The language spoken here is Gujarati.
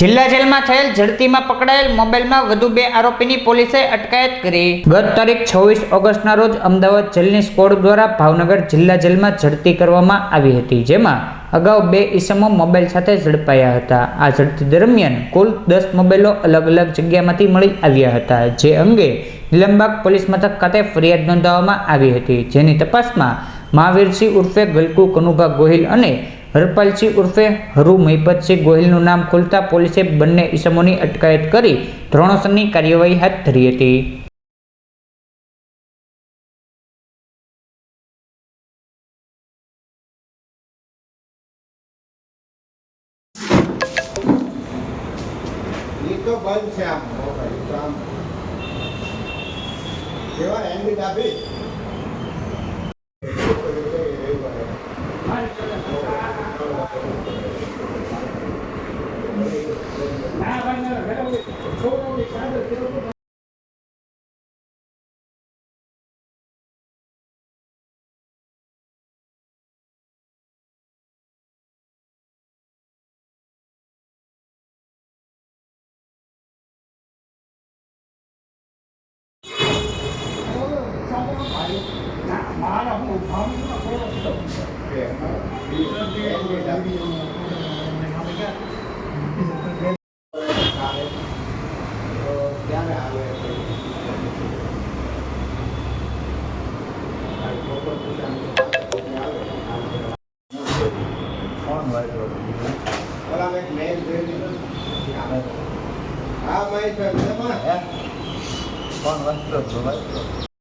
જિલ્લા જેલમાં થયેલ ઝડતીમાં પકડાયેલ મોબાઈલમાં વધુ બે આરોપીની પોલીસે અટકાયત કરી. ગત તારીખ છવ્વીસ ઓગસ્ટના રોજ અમદાવાદ જેલની સ્કોડ દ્વારા ભાવનગર જિલ્લા જેલમાં ઝડતી કરવામાં આવી હતી, જેમાં અગાઉ બે ઈસમો મોબાઈલ સાથે ઝડપાયા હતા. આ ઝડતી દરમિયાન કુલ દસ મોબાઈલો અલગ અલગ જગ્યામાંથી મળી આવ્યા હતા, જે અંગે નિલંબાગ પોલીસ મથક ખાતે ફરિયાદ નોંધાવવામાં આવી હતી. જેની તપાસમાં મહાવીરસિંહ ઉર્ફે ગલકુ કનુભા ગોહિલ અને હરપાલસિંહ ઉર્ફે હરુ મહિપતસિંહ ગોહિલનું નામ ખુલતા પોલીસે બંને ઇસમોની અટકાયત કરી ધોરણસરની કાર્યવાહી હાથ ધરી હતી. બંધ છે આમ. મોબાઈલ તો આમ કેવા એન્ડ આપી ક્યારે આવે ઓલા મેં મેલ જોઈ લીધો હા મેં કોણ? વાંચતો.